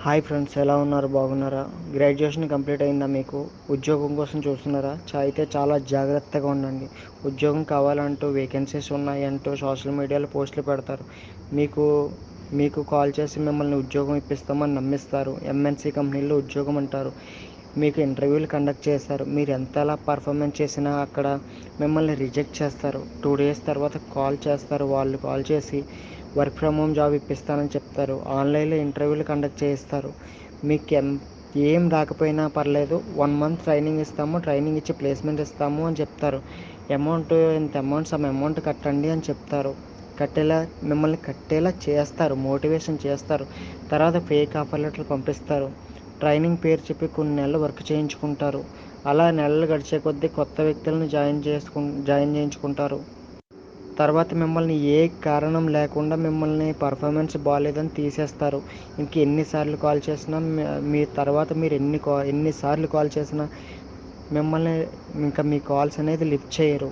Hi friends ఎలా ఉన్నారు? బాగున్నారా? గ్రాడ్యుయేషన్ కంప్లీట్ అయిందా మీకు? ఉద్యోగం కోసం చూస్తున్నారా? చా- అయితే చాలా జాగ్రత్తగా ఉండండి. ఉద్యోగం కావాలంటూ వేకెన్సీస్ ఉన్నాయంటూ సోషల్ మీడియాలో పోస్టులు పెడతారు. మీకు మీకు కాల్ చేసి మిమ్మల్ని ఉద్యోగం ఇప్పిస్తామని నమ్మిస్తారు. ఎంఎన్సీ కంపెనీలో ఉద్యోగం అంటారు. మీకు ఇంటర్వ్యూలు కండక్ట్ చేస్తారు. మీరు ఎంతలా పర్ఫార్మెన్స్ చేసినా అక్కడ మిమ్మల్ని రిజెక్ట్ చేస్తారు. టూ డేస్ తర్వాత కాల్ చేస్తారు. వాళ్ళు కాల్ చేసి వర్క్ ఫ్రమ్ హోమ్ జాబ్ ఇప్పిస్తానని చెప్తారు. ఆన్లైన్లో ఇంటర్వ్యూలు కండక్ట్ చేయిస్తారు. మీకు ఎం ఏం రాకపోయినా పర్లేదు వన్ మంత్ ట్రైనింగ్ ఇస్తాము ట్రైనింగ్ ఇచ్చి ప్లేస్మెంట్ ఇస్తాము అని చెప్తారు. అమౌంట్ ఇంత అమౌంట్ సమ్ అమౌంట్ కట్టండి అని చెప్తారు. కట్టేలా మిమ్మల్ని కట్టేలా చేస్తారు మోటివేషన్ చేస్తారు. తర్వాత ఫేక్ ఆఫర్ లెటర్లు పంపిస్తారు. ట్రైనింగ్ పేరు చెప్పి కొన్ని నెలలు వర్క్ చేయించుకుంటారు. అలా నెలలు గడిచే కొద్దీ కొత్త వ్యక్తులను జాయిన్ చేసుకు జాయిన్ చేయించుకుంటారు. తర్వాత మిమ్మల్ని ఏ కారణం లేకుండా మిమ్మల్ని పర్ఫార్మెన్స్ బాగాలేదని తీసేస్తారు. ఇంక ఎన్నిసార్లు కాల్ చేసినా మీ- తర్వాత మీరు ఎన్ని కా ఎన్నిసార్లు కాల్ చేసినా మిమ్మల్ని ఇంకా మీ కాల్స్ అనేది లిఫ్ట్ చేయరు.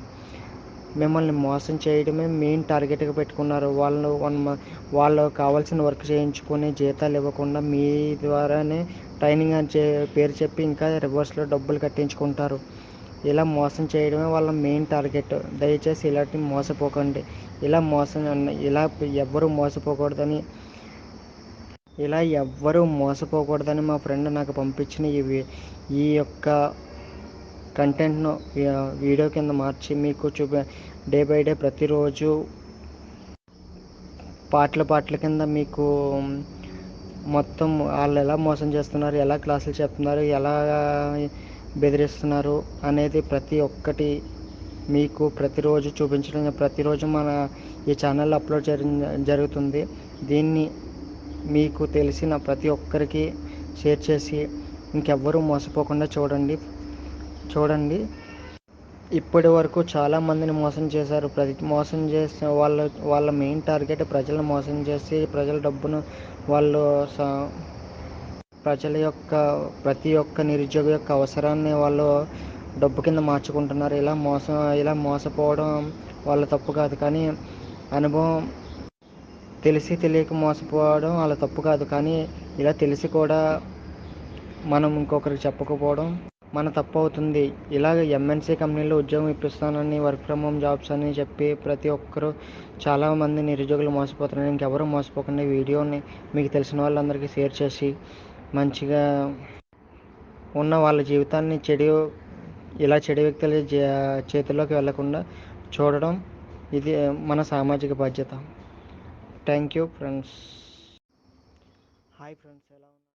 మిమ్మల్ని మోసం చేయడమే మెయిన్ టార్గెట్గా పెట్టుకున్నారు. వాళ్ళు వన్ వాళ్ళు కావాల్సిన వర్క్ చేయించుకొని జీతాలు ఇవ్వకుండా మీ ద్వారానే ట్రైనింగ్ అని చే పేరు చెప్పి ఇంకా రివర్స్లో డబ్బులు కట్టించుకుంటారు. ఇలా మోసం చేయడమే వాళ్ళ మెయిన్ టార్గెట్ దయచేసి ఇలాంటి మోసపోకండి. ఇలా మోసం ఇలా ఎవ్వరూ మోసపోకూడదని ఇలా ఎవ్వరూ మోసపోకూడదని మా ఫ్రెండ్ నాకు పంపించిన ఈ ఈ యొక్క కంటెంట్ను వీడియో కింద మార్చి మీకు చూపి డే బై డే ప్రతిరోజు పాటల పాటల కింద మీకు మొత్తం వాళ్ళు ఎలా మోసం చేస్తున్నారు ఎలా క్లాసులు చెప్తున్నారు ఎలా బెదిరిస్తున్నారు అనేది ప్రతి ఒక్కటి మీకు ప్రతిరోజు చూపించడం ప్రతిరోజు మన ఈ ఛానల్లో అప్లోడ్ చేయడం జరుగుతుంది. దీన్ని మీకు తెలిసిన ప్రతి ఒక్కరికి షేర్ చేసి ఇంకెవ్వరూ మోసపోకుండా చూడండి. చూడండి. ఇప్పటి వరకు చాలామందిని మోసం చేశారు. ప్రతి మోసం చేసిన వాళ్ళ వాళ్ళ మెయిన్ టార్గెట్ ప్రజలను మోసం చేసి ప్రజల డబ్బును వాళ్ళు స- ప్రజల యొక్క ప్రతి ఒక్క నిరుద్యోగ యొక్క అవసరాన్ని వాళ్ళు డబ్బు కింద మార్చుకుంటున్నారు. ఇలా మోసం ఇలా మోసపోవడం వాళ్ళ తప్పు కాదు. కానీ అనుభవం తెలిసి తెలియక మోసపోవడం వాళ్ళ తప్పు కాదు. కానీ ఇలా తెలిసి కూడా మనం ఇంకొకరికి చెప్పకపోవడం మన తప్పు అవుతుంది. ఇలాగ ఎంఎన్సీ కంపెనీలో ఉద్యోగం ఇప్పిస్తానని వర్క్ ఫ్రమ్ హోమ్ జాబ్స్ అని చెప్పి ప్రతి ఒక్కరూ చాలామంది నిరుద్యోగులు మోసపోతున్నారు. ఇంకెవరూ మోసపోకుండా వీడియోని మీకు తెలిసిన వాళ్ళందరికీ షేర్ చేసి మంచిగా ఉన్న వాళ్ళ జీవితాన్ని చెడు ఇలా చెడు వ్యక్తుల జే- చేతిలోకి వెళ్ళకుండా చూడడం ఇది మన సామాజిక బాధ్యత. Thank you friends hi friends ఎలా